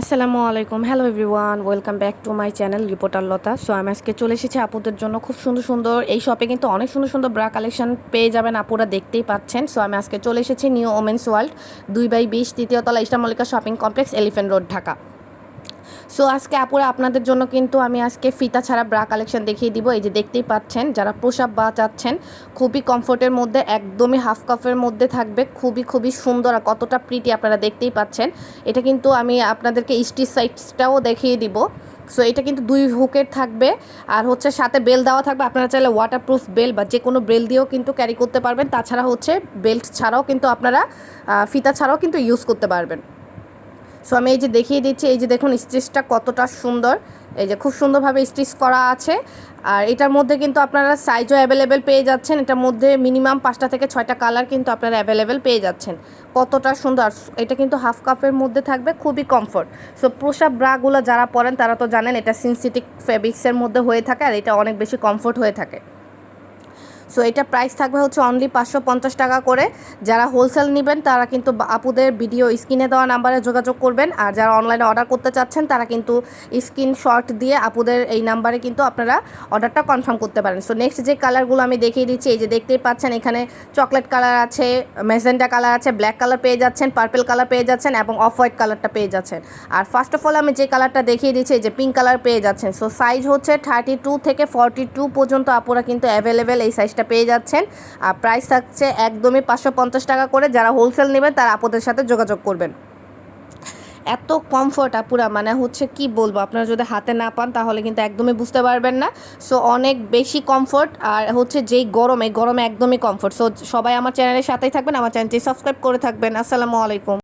আসসালামু আলাইকুম। Hello everyone welcome back to my channel reporter Lata so আমি আজকে চলে এসেছি আপুদের জন্য খুব সুন্দর সুন্দর, এই শপে কিন্তু অনেক সুন্দর সুন্দর ব্রা কালেকশন পেয়ে যাবেন আপুরা দেখতেই পাচ্ছেন। সো আমি আজকে চলে এসেছি নিউ ওমেন্স ওয়ার্ল্ড দুই বাই বিশ তৃতীয় তলা Eastern Mallika shopping complex elephant road Dhaka so আজকে আপুরা আপনাদের জন্য কিন্তু আমি আজকে ফিতা ছাড়া ব্রা কালেকশন দেখিয়ে দিব। এই যে দেখতেই পাচ্ছেন, যারা প্রসাব বা চাচ্ছেন, খুবই কমফোর্টের মধ্যে, একদমই হাফ কাফের মধ্যে থাকবে। খুবই খুবই সুন্দর আর কতটা প্রিটি আপনারা দেখতেই পাচ্ছেন। এটা কিন্তু আমি আপনাদেরকে স্টিচ সাইডসটাও দেখিয়ে দিব। সো এটা কিন্তু দুই হুকের থাকবে। আর হচ্ছে সাথে বেল দেওয়া থাকবে। আপনারা চাইলে ওয়াটারপ্রুফ বেল বা যে কোনো বেল দিয়েও কিন্তু ক্যারি করতে পারবেন। তাছাড়া হচ্ছে বেল্ট ছাড়াও কিন্তু আপনারা ফিতা ছাড়াও কিন্তু ইউজ করতে পারবেন। সো আমি এই যে দেখিয়ে দিচ্ছি, এই যে দেখুন স্টিচটা কতটা সুন্দর। এই যে খুব সুন্দরভাবে স্টিচ করা আছে। আর এটার মধ্যে কিন্তু আপনারা সাইজও অ্যাভেলেবেল পেয়ে যাচ্ছেন। এটার মধ্যে মিনিমাম পাঁচটা থেকে ছয়টা কালার কিন্তু আপনারা অ্যাভেলেবেল পেয়ে যাচ্ছেন। কতটা সুন্দর। এটা কিন্তু হাফ কাপের মধ্যে থাকবে, খুবই কমফোর্ট সো প্রসাব ব্রাগুলো যারা পরেন, তারা তো জানেন এটা সিনথেটিক ফেব্রিক্সের মধ্যে হয়ে থাকে আর এটা অনেক বেশি কমফোর্ট হয়ে থাকে। সো এটা প্রাইস থাকবে হচ্ছে অনলি পাঁচশো পঞ্চাশ টাকা করে। যারা হোলসেল নেবেন, তারা কিন্তু আপুদের ভিডিও স্ক্রিনে দেওয়া নাম্বারে যোগাযোগ করবেন। আর যারা অনলাইনে অর্ডার করতে চাচ্ছেন, তারা কিন্তু স্ক্রিন শট দিয়ে আপুদের এই নাম্বারে কিন্তু আপনারা অর্ডারটা কনফার্ম করতে পারেন। সো নেক্সট যে কালারগুলো আমি দেখিয়ে দিচ্ছি, এই যে দেখতেই পাচ্ছেন, এখানে চকলেট কালার আছে মেজেন্টা কালার আছে ব্ল্যাক কালার পেয়ে যাচ্ছেন পার্পেল কালার পেয়ে যাচ্ছেন এবং অফ হোয়াইট কালারটা পেয়ে যাচ্ছেন। আর ফার্স্ট অফ অল আমি যে কালারটা দেখিয়ে দিচ্ছি, এই যে পিঙ্ক কালার পেয়ে যাচ্ছেন। সো সাইজ হচ্ছে থার্টি টু থেকে ফর্টি টু পর্যন্ত আপুরা কিন্তু অ্যাভেলেবেল এই সাইজটা পেয়ে যাচ্ছেন। আর প্রাইস থাকছে একদমই পাঁচশো পঞ্চাশ টাকা করে। যারা হোলসেল নেবেন, তারা আপুদের সাথে যোগাযোগ করবেন। এত কমফর্ট আপুরা মানে হচ্ছে কি বলব, আপনারা যদি হাতে না পান, তাহলে কিন্তু একদমই বুঝতে পারবেন না। সো অনেক বেশি কমফোর্ট আর হচ্ছে যেই গরম গরমে একদমই কমফোর্ট সো সবাই আমার চ্যানেলের সাথেই থাকবেন, আমার চ্যানেলটি সাবস্ক্রাইব করে থাকবেন। আসসালামু আলাইকুম।